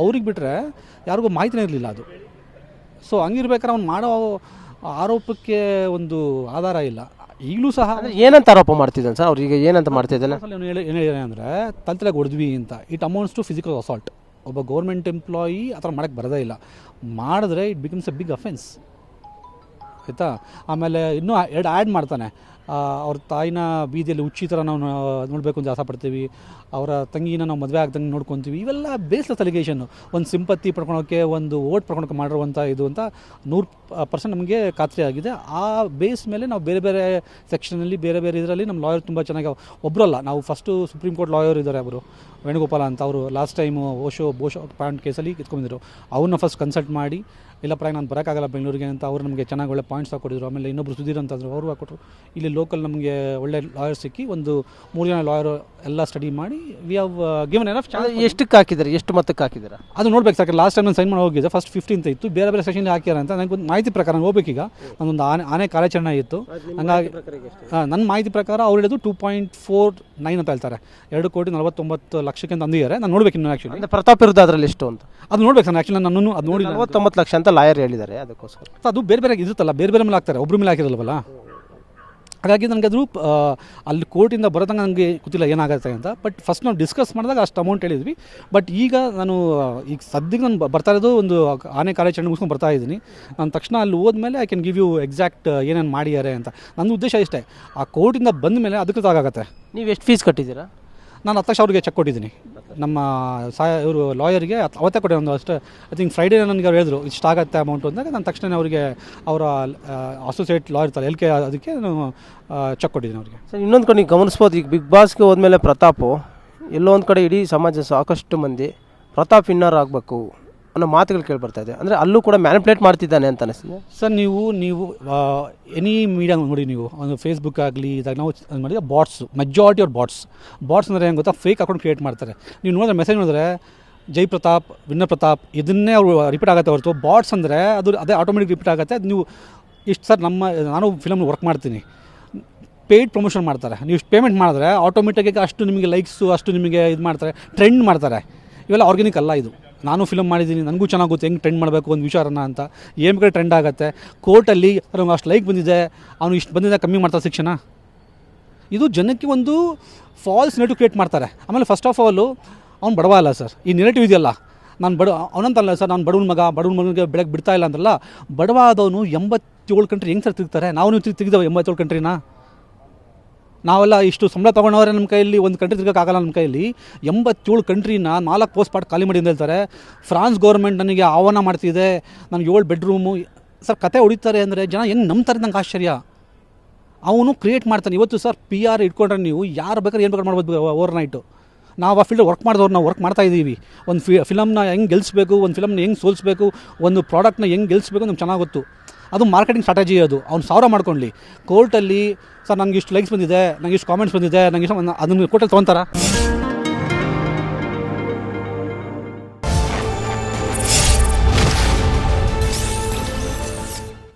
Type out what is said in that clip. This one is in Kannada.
ಅವ್ರಿಗೆ ಬಿಟ್ಟರೆ ಯಾರಿಗೂ ಮಾಹಿತಿನೇ ಇರಲಿಲ್ಲ ಅದು. ಸೊ ಹಂಗಿರ್ಬೇಕಾದ್ರೆ ಅವ್ನು ಮಾಡೋ ಆರೋಪಕ್ಕೆ ಒಂದು ಆಧಾರ ಇಲ್ಲ. ಈಗಲೂ ಸಹ ಏನಂತ ಆರೋಪ ಮಾಡ್ತಿದ್ದಾನೆ ಸರ್? ಅವ್ರಿಗೆ ಏನಂತ ಮಾಡ್ತಿದ್ದಾನೆ ಅವ್ನು ಹೇಳಿ ಏನು ಹೇಳಿದಾನೆ ಅಂದರೆ ತಲೆ ಹೊಡೆದ್ವಿ ಅಂತ. It amounts to physical assault ಒಬ್ಬ ಗೌರ್ಮೆಂಟ್ ಎಂಪ್ಲಾಯಿ ಆ ಥರ ಮಾಡೋಕ್ಕೆ ಬರೋದೇ ಇಲ್ಲ. ಮಾಡಿದ್ರೆ it becomes a big offence ಆಯಿತಾ? ಆಮೇಲೆ ಇನ್ನೂ ಎರಡು ಆ್ಯಡ್ ಮಾಡ್ತಾನೆ. ಅವ್ರ ತಾಯಿನ ಬೀದಿಯಲ್ಲಿ ಹುಚ್ಚಿ ಥರ ನಾವು ನೋಡಬೇಕು ಅಂತ ಆಸೆ ಪಡ್ತೀವಿ. ಅವರ ತಂಗಿನ ನಾವು ಮದುವೆ ಆಗ್ದಂಗೆ ನೋಡ್ಕೊತೀವಿ. ಇವೆಲ್ಲ ಬೇಸ್ಲೆಸ್ ಅಲಿಗೇಷನ್ನು ಒಂದು ಸಿಂಪತ್ತಿ ಪಡ್ಕೊಳೋಕ್ಕೆ ಒಂದು ಓಟ್ ಪಡ್ಕೊಳಕ್ಕೆ ಮಾಡಿರುವಂಥ ಇದು ಅಂತ ನೂರು ಪರ್ಸೆಂಟ್ ನಮಗೆ ಖಾತ್ರಿ ಆಗಿದೆ. ಆ ಬೇಸ್ ಮೇಲೆ ನಾವು ಬೇರೆ ಬೇರೆ ಸೆಕ್ಷನಲ್ಲಿ ಬೇರೆ ಬೇರೆ ಇದರಲ್ಲಿ ನಮ್ಮ ಲಾಯರ್ ತುಂಬ ಚೆನ್ನಾಗಿ ಒಬ್ಬರಲ್ಲ ನಾವು ಫಸ್ಟು ಸುಪ್ರೀಂ ಕೋರ್ಟ್ ಲಾಯರ್ ಇದ್ದಾರೆ ಅವರು. ವೇಣುಗೋಪಾಲ ಅಂತ ಅವರು ಲಾಸ್ಟ್ ಟೈಮು ಓಶೋ ಬೋಶೋ ಪಾಯಿಂಟ್ ಕೇಸಲ್ಲಿ ಕಿತ್ಕೊಂಡಿದ್ರು ಅವ್ರನ್ನ ಫಸ್ಟ್ ಕನ್ಸಲ್ಟ್ ಮಾಡಿ, ಇಲ್ಲ ಪ್ರಾಯ ನಾನು ಬರೋಕ್ಕಾಗಲ್ಲ ಬೆಂಗಳೂರಿಗೆ ಅಂತ ಅವ್ರು ನಮಗೆ ಚೆನ್ನಾಗಿ ಒಳ್ಳೆ ಪಾಯಿಂಟ್ಸ್ ಹಾಕೊಟ್ಟಿದ್ರು ಆಮೇಲೆ ಇನ್ನೊಬ್ರು ಸುಧೀರ್ ಅಂತಂದರು ಅವರು ಹಾಕೊಟ್ರು ಇಲ್ಲಿ ಲೋಕಲ್ ನಮಗೆ ಒಳ್ಳೆ ಲಾಯರ್ ಸಿಕ್ಕಿ ಒಂದು ಮೂರು ಜನ ಲಾಯರ್ ಎಲ್ಲ ಸ್ಟಡಿ ಮಾಡಿ we have given enough chance ಎಷ್ಟಕ್ಕೆ ಹಾಕಿದ್ದಾರೆ? ಎಷ್ಟು ಮೊತ್ತಕ್ಕೆ ಹಾಕಿದ್ದಾರೆ? ಅದು ನೋಡ್ಬೇಕು ಸರ್ ಲಾಸ್ಟ್ ಟೈಮ್ ನಾನು ಸೈನ್ ಮಾಡಿ ಹೋಗಿದ್ದೆ. ಫಸ್ಟ್ ಫಿಫ್ಟೀನ್ತ್ ಇತ್ತು. ಬೇರೆ ಬೇರೆ ಸೆಕ್ಷನ್ ಹಾಕಿದ್ದಾರೆ ಅಂತ ನನಗೆ ಒಂದು ಮಾಹಿತಿ ಪ್ರಕಾರ ನಾನು ಹೋಗ್ಬೇಕೀಗ. ನನ್ನೊಂದು ಆನೆ ಆನೆ ಕಾರ್ಯಾಚರಣೆ ಇತ್ತು ಹಂಗಾಗಿ ಹಾಂ ನನ್ನ ಮಾಹಿತಿ ಪ್ರಕಾರ ಅವ್ರು ಹೇಳಿದ್ದು ಟೂ ಪಾಯಿಂಟ್ ಫೋರ್ ನೈನ್ ಅಂತ ಹೇಳ್ತಾರೆ. ಎರಡು ಕೋಟಿ ನಲವತ್ತೊಂಬತ್ತು ಲಕ್ಷಕ್ಕೆ ಅಂತ ಅಂದಿದ್ದಾರೆ. ನಾನು ನೋಡ್ಬೇಕು ಇನ್ನು ಆ್ಯಕ್ಚುಲಿ ಪ್ರತಾಪ್ ವಿರುದ್ಧ ಅದರಲ್ಲಿ ಎಷ್ಟು ಅಂತ? ಅದು ನೋಡ್ಬೇಕು ಸರ್ ಆ್ಯಕ್ಚುಲಿ ನಾನು ಅದು ನೋಡಿ ನಲವತ್ತೊಂಬತ್ತು ಲಕ್ಷ ಅಂತ ಲಾಯರ್ ಹೇಳಿದ್ದಾರೆ. ಅದಕ್ಕೋಸ್ಕರ. ಅದು ಬೇರೆ ಬೇರೆ ಇರುತ್ತಲ್ಲ ಬೇರೆ ಬೇರೆ ಮೇಲೆ ಹಾಕ್ತಾರೆ. ಒಬ್ಬರ ಮೇಲೆ ಹಾಕಿರಲ್ವಲ್ಲ? ಹಾಗಾಗಿ ನನಗೆ ಅದು ಅಲ್ಲಿ ಕೋರ್ಟಿಂದ ಬರೋದಂಗ ನನಗೆ ಗೊತ್ತಿಲ್ಲ ಏನಾಗುತ್ತೆ ಅಂತ. ಬಟ್ ಫಸ್ಟ್ ನಾವು ಡಿಸ್ಕಸ್ ಮಾಡಿದಾಗ ಅಷ್ಟು ಅಮೌಂಟ್ ಹೇಳಿದ್ವಿ. ಬಟ್ ಈಗ ನಾನು, ಈಗ ಸದ್ಯಕ್ಕೆ ನಾನು ಬರ್ತಾ ಇರೋದು ಒಂದು ಆನೆ ಕಾರ್ಯಾಚರಣೆ ಮುಗಿಸ್ಕೊಂಡು ಬರ್ತಾ ಇದ್ದೀನಿ. ನಾನು ತಕ್ಷಣ ಅಲ್ಲಿ ಹೋದ್ಮೇಲೆ I can give you exact ಏನೇನು ಮಾಡಿದ್ದಾರೆ ಅಂತ. ನನ್ನ ಉದ್ದೇಶ ಇಷ್ಟೇ. ಆ ಕೋರ್ಟಿಂದ ಬಂದ ಮೇಲೆ ಅದಕ್ಕೆ ಆಗುತ್ತೆ ನೀವು ಎಷ್ಟು ಫೀಸ್ ಕಟ್ಟಿದ್ದೀರಾ? ನಾನು ಹತ್ತು ಲಕ್ಷ ಅವ್ರಿಗೆ ಚೆಕ್ ಕೊಟ್ಟಿದ್ದೀನಿ. ನಮ್ಮ ಸಹಾಯ ಇವರು ಲಾಯರ್ಗೆ ಅವತ್ತೇ ಕೊಟ್ಟೆ ಒಂದು ಅಷ್ಟು ಐ ಥಿಂಕ್ ಫ್ರೈಡೇ ನನಗೆ ಅವ್ರು ಹೇಳಿದ್ರು ಇಷ್ಟಾಗತ್ತೆ ಅಮೌಂಟು ಅಂದಾಗ ನಾನು ತಕ್ಷಣ ಅವರಿಗೆ ಅವರ ಅಸೋಸಿಯೇಟ್ ಲಾಯರ್ ಇರ್ತಾರೆ ಎಲ್ ಕೆ ಅದಕ್ಕೆ ನಾನು ಚೆಕ್ ಕೊಟ್ಟಿದ್ದೀನಿ ಅವರಿಗೆ. ಸರ್, ಇನ್ನೊಂದು ಕಡೆ ಗಮನಿಸ್ಬೋದು, ಈಗ ಬಿಗ್ ಬಾಸ್ಗೆ ಹೋದ್ಮೇಲೆ ಪ್ರತಾಪು, ಎಲ್ಲೋ ಒಂದು ಕಡೆ ಇಡೀ ಸಮಾಜ ಸಾಕಷ್ಟು ಮಂದಿ ಪ್ರತಾಪ್ ವಿನ್ನರ್ ಆಗಬೇಕು. ಅನ್ನೋ ಮಾತುಗಳು ಕೇಳಿ ಬರ್ತಾ ಇದೆ. ಅಂದರೆ ಅಲ್ಲೂ ಕೂಡ ಮ್ಯಾನಿಪುಲೇಟ್ ಮಾಡ್ತಿದ್ದಾನೆ ಅಂತ ಅನಿಸ್ತದೆ. ಸರ್, ನೀವು ನೀವು ಎನಿ ಮೀಡಿಯಾ ನೋಡಿ ನೀವು, ಒಂದು ಫೇಸ್ಬುಕ್ ಆಗಲಿ, ಇದಾಗ ನಾವು ಮಾಡಿದ್ರೆ ಬಾಟ್ಸ್ ಮೆಜಾರಿಟಿ ಅವ್ರ ಬಾಟ್ಸ್ ಬಾಟ್ಸ್ ಅಂದರೆ ಏನು ಗೊತ್ತಾ? ಫೇಕ್ ಅಕೌಂಟ್ ಕ್ರಿಯೇಟ್ ಮಾಡ್ತಾರೆ. ನೀವು ನೋಡಿದ್ರೆ ಮೆಸೇಜ್ ನೋಡಿದ್ರೆ, ಜೈ ಪ್ರತಾಪ್ ವಿನ್ನ ಪ್ರತಾಪ್, ಇದನ್ನೇ ಅವರು ರಿಪೀಟ್ ಆಗುತ್ತೆ ಹೊರತು. ಬಾಟ್ಸ್ ಅಂದರೆ ಅದು, ಅದೇ ಆಟೋಮೆಟಿಕ್ ರಿಪೀಟ್ ಆಗುತ್ತೆ. ನೀವು, ಇಷ್ಟು ಸರ್, ನಮ್ಮ, ನಾನು ಫಿಲಮ್ ವರ್ಕ್ ಮಾಡ್ತೀನಿ. ಪೇಯ್ಡ್ ಪ್ರಮೋಷನ್ ಮಾಡ್ತಾರೆ. ನೀವು ಇಷ್ಟು ಪೇಮೆಂಟ್ ಮಾಡಿದ್ರೆ ಆಟೋಮೆಟಿಕ್ಕಾಗಿ ಅಷ್ಟು ನಿಮಗೆ ಲೈಕ್ಸು ಅಷ್ಟು ನಿಮಗೆ ಇದು ಮಾಡ್ತಾರೆ. ಟ್ರೆಂಡ್ ಮಾಡ್ತಾರೆ. ಇವೆಲ್ಲ ಆರ್ಗ್ಯಾನಿಕ್ ಅಲ್ಲ ಇದು. ನಾನು ಫಿಲಮ್ ಮಾಡಿದ್ದೀನಿ ನನಗೂ ಚೆನ್ನಾಗಿ ಗೊತ್ತು, ಹೆಂಗೆ ಟ್ರೆಂಡ್ ಮಾಡಬೇಕು ಒಂದು ವಿಚಾರನ ಅಂತ. ಏನು ಕಡೆ ಟ್ರೆಂಡ್ ಆಗುತ್ತೆ. ಕೋರ್ಟಲ್ಲಿ ಅವ್ನಿಗೆ ಅಷ್ಟು ಲೈಕ್ ಬಂದಿದೆ, ಅವನು ಇಷ್ಟು ಬಂದಿದೆ ಕಮ್ಮಿ ಮಾಡ್ತಾರೆ ಶಿಕ್ಷಣ. ಇದು ಜನಕ್ಕೆ ಒಂದು ಫಾಲ್ಸ್ ನೆಟಿವ್ ಕ್ರಿಯೇಟ್ ಮಾಡ್ತಾರೆ. ಆಮೇಲೆ ಫಸ್ಟ್ ಆಫ್ ಆಲು ಅವ್ನು ಬಡವ ಅಲ್ಲ ಸರ್ ಈ ನೆರೆಟಿವ್ ಇದೆಯಲ್ಲ. ನಾನು ಬಡ, ಅವನಂತಲ್ಲ ಸರ್ ನಾನು ಬಡವನ ಮಗ, ಬಡವನ ಮಗನಿಗೆ ಬೆಳಗ್ಗೆ ಬಿಡ್ತಾ ಇಲ್ಲ ಅಂದ್ರಲ್ಲ ಬಡವ ಆದವನು ಎಂಬತ್ತೇಳು ಕಂಟ್ರಿ ಹೆಂಗೆ ಸರ್ ತಿರುಗ್ತಾರೆ? ನಾವು ನೀವು ತಿರುಗಿ ತೆಗ್ದವ ಎಂಬತ್ತೇಳು ಕಂಟ್ರಿನ ನಾವೆಲ್ಲ ಇಷ್ಟು ಸಂಬಳ ತೊಗೊಂಡವ್ರೆ ನಮ್ಮ ಕೈಯಲ್ಲಿ, ಒಂದು ಕಂಟ್ರಿ ತಿರ್ಗೋಕ್ಕಾಗಲ್ಲ ನಮ್ಮ ಕೈಯಲ್ಲಿ. ಎಂಬತ್ತೇಳು ಕಂಟ್ರಿನ ನಾಲ್ಕು ಪೋಸ್ಟ್ ಪಾಟ್ ಖಾಲಿ ಮಾಡಿ ಅಂತ ಹೇಳ್ತಾರೆ. ಫ್ರಾನ್ಸ್ ಗೌರ್ಮೆಂಟ್ ನನಗೆ ಆಹ್ವಾನ ಮಾಡ್ತಿದೆ. ನನಗೆ ಏಳು ಬೆಡ್ರೂಮು ಸರ್, ಕತೆ ಹೊಡಿತಾರೆ ಅಂದರೆ ಜನ ಹೆಂಗೆ ನಂಬ್ತಾರೆ ನಂಗೆ ಆಶ್ಚರ್ಯ. ಅವನು ಕ್ರಿಯೇಟ್ ಮಾಡ್ತಾನೆ. ಇವತ್ತು ಸರ್ ಪಿ ಆರ್ ಇಟ್ಕೊಂಡ್ರೆ ನೀವು ಯಾರು ಬೇಕಾದ್ರೆ ಏನು ಬೇಕಾದ್ರೆ ಮಾಡ್ಬೋದು ಓವರ್ ನೈಟು ನಾವು ಆ ಫೀಲ್ಡ್ ವರ್ಕ್ ಮಾಡಿದವ್ರು, ನಾವು ವರ್ಕ್ ಮಾಡ್ತಾ ಇದ್ದೀವಿ ಒಂದು ಫಿ ಫಿಲಮ್ನ ಹೆಂಗೆ ಗೆಲ್ಲಿಸ್ಬೇಕು ಒಂದು ಫಿಲಮ್ನ ಹೆಂಗೆ ಸೋಲಿಸ್ಬೇಕು, ಒಂದು ಪ್ರಾಡಕ್ಟ್ನ ಹೆಂಗೆ ಗೆಲ್ಲಿಸ್ಬೇಕು ನಮ್ಗೆ ಚೆನ್ನಾಗಿ ಗೊತ್ತು. ಅದು ಮಾರ್ಕೆಟಿಂಗ್ ಸ್ಟ್ರಾಟಜಿ ಅದು. ಅವ್ನು ಸಾವಿರ ಮಾಡ್ಕೊಳ್ಳಿ ಕೋರ್ಟಲ್ಲಿ, ಸರ್ ನನಗೆ ಇಷ್ಟು ಲೈಕ್ಸ್ ಬಂದಿದೆ ನನಗೆ ಇಷ್ಟು ಕಾಮೆಂಟ್ಸ್ ಬಂದಿದೆ ನನಗೆ ಇಷ್ಟು, ಅದನ್ನು ಕೋರ್ಟಲ್ಲಿ ತೊಗೊತಾರ?